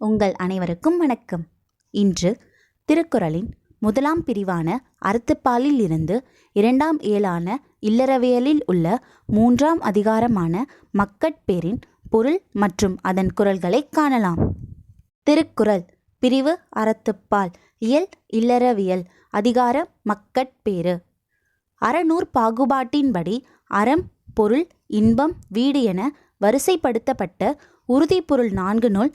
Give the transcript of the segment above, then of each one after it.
உங்கள் அனைவருக்கும் வணக்கம். இன்று திருக்குறளின் முதலாம் பிரிவான அறத்துப்பாலில் இருந்து இரண்டாம் ஏழான இல்லறவியலில் உள்ள மூன்றாம் அதிகாரமான மக்கட்பேரின் பொருள் மற்றும் அதன் குரல்களை காணலாம். திருக்குறள் பிரிவு அறத்துப்பால் இயல் இல்லறவியல் அதிகார மக்கட்பேறு அறநூற் பாகுபாட்டின்படி அறம் பொருள் இன்பம் வீடு என வரிசைப்படுத்தப்பட்ட உறுதிப்பொருள் நான்கு நூல்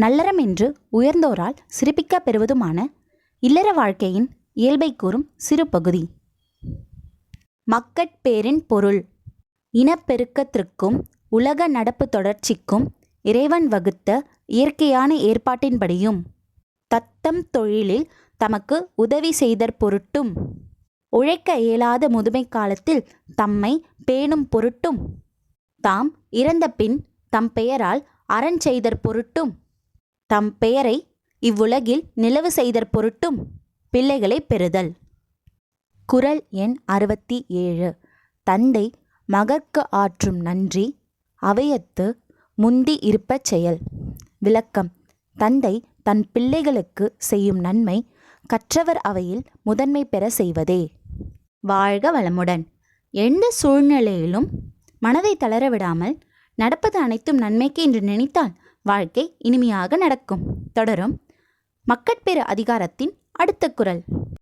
நல்லறம் என்று உயர்ந்தோரால் சிறப்பிக்க பெறுவதுமான இல்லற வாழ்க்கையின் இயல்பை கூறும் சிறு பகுதி. மக்கட்பேரின் பொருள். இனப்பெருக்கத்திற்கும் உலக நடப்பு தொடர்ச்சிக்கும் இறைவன் வகுத்த இயற்கையான ஏற்பாட்டின்படியும் தத்தம் தொழிலில் தமக்கு உதவி செய்தற் பொருட்டும். உழைக்க இயலாத முதுமை காலத்தில் தம்மை பேணும் பொருட்டும். தாம் இறந்த பின் தம் பெயரால் அறஞ் செய்தற் பொருட்டும். தம் பெயரை இவ்வுலகில் நிலவு செய்தற் பொருட்டும் பிள்ளைகளைப் பெறுதல். குரல் எண் அறுபத்தி ஏழு. தந்தை மகற்கு ஆற்றும் நன்றி. அவையத்து முந்தி இருப்பச் செயல். விளக்கம். தந்தை தன் பிள்ளைகளுக்கு செய்யும் நன்மை கற்றவர் அவையில் முதன்மை பெற செய்வதே. வாழ்க வளமுடன். எந்த சூழ்நிலையிலும் மனதை தளர விடாமல் நடப்பது அனைத்தும் நன்மைக்கு என்று நினைத்தால் வாழ்க்கை இனிமையாக நடக்கும். தொடரும். மக்கட்பெரு அதிகாரத்தின் அடுத்த குரல்.